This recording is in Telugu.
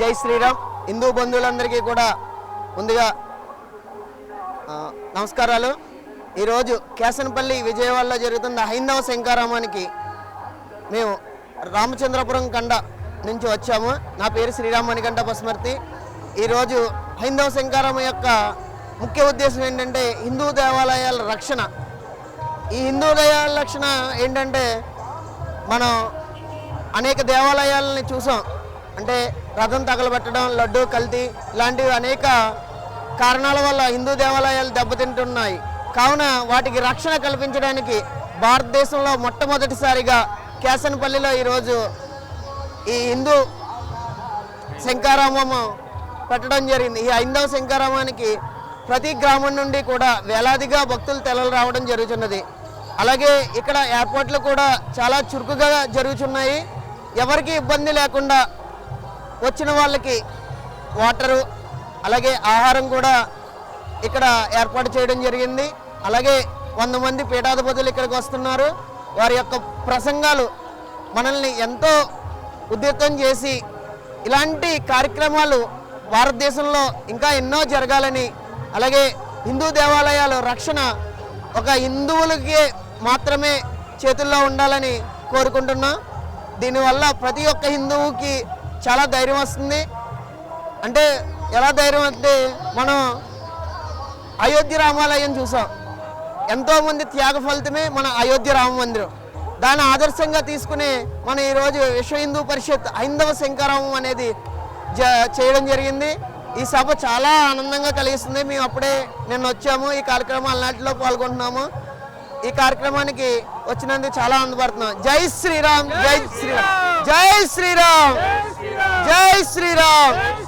జై శ్రీరామ్. హిందూ బంధువులందరికీ కూడా ముందుగా నమస్కారాలు. ఈరోజు కేసనపల్లి విజయవాడలో జరుగుతున్న హైందవ శంకారామానికి మేము రామచంద్రపురం కండ నుంచి వచ్చాము. నా పేరు శ్రీరామ్ మణికంఠ పసుమర్తి ఈరోజు హైందవ శంకారామ యొక్క ముఖ్య ఉద్దేశం ఏంటంటే హిందూ దేవాలయాల రక్షణ. ఈ హిందూ దేవాలయాల రక్షణ ఏంటంటే మనం అనేక దేవాలయాలని చూసాం. అంటే రథం తగలబెట్టడం లడ్డు కల్తీ లాంటివి అనేక కారణాల వల్ల హిందూ దేవాలయాలు దెబ్బతింటున్నాయి. కావున వాటికి రక్షణ కల్పించడానికి భారతదేశంలో మొట్టమొదటిసారిగా కేసనపల్లిలో ఈరోజు ఈ హిందూ శంకారామము పెట్టడం జరిగింది. ఈ హైందవ శంకారామానికి ప్రతి గ్రామం నుండి కూడా వేలాదిగా భక్తులు తెలలు రావడం జరుగుతున్నది అలాగే ఇక్కడ ఏర్పాట్లు కూడా చాలా చురుకుగా జరుగుతున్నాయి ఎవరికి ఇబ్బంది లేకుండా వచ్చిన వాళ్ళకి వాటరు అలాగే ఆహారం కూడా ఇక్కడ ఏర్పాటు చేయడం జరిగింది. అలాగే వంద మంది పీఠాధిపతులు ఇక్కడికి వస్తున్నారు. వారి యొక్క ప్రసంగాలు మనల్ని ఎంతో ఉద్యుతం చేసి ఇలాంటి కార్యక్రమాలు భారతదేశంలో ఇంకా ఎన్నో జరగాలని అలాగే హిందూ దేవాలయాల రక్షణ ఒక హిందువులకి మాత్రమే చేతుల్లో ఉండాలని కోరుకుంటున్నా. దీనివల్ల ప్రతి ఒక్క హిందువుకి చాలా ధైర్యం వస్తుంది. అంటే ఎలా ధైర్యం అంటే మనం అయోధ్య రామాలయం చూసాం. ఎంతోమంది త్యాగ ఫలితమే మన అయోధ్య రామ మందిరం. దాన్ని ఆదర్శంగా తీసుకుని మన ఈరోజు విశ్వ హిందూ పరిషత్ హైందవ శంకరామం అనేది జ చేయడం జరిగింది. ఈ సభ చాలా ఆనందంగా కలిగిస్తుంది. మేము అప్పుడే నిన్న వచ్చాము. ఈ కార్యక్రమాలన్నింటిలో పాల్గొంటున్నాము. ఈ కార్యక్రమానికి వచ్చినందుకు చాలా ఆనందపడుతున్నాం. జై శ్రీరామ్ జై శ్రీరామ్ జై శ్రీరామ్. జై శ్రీరామ్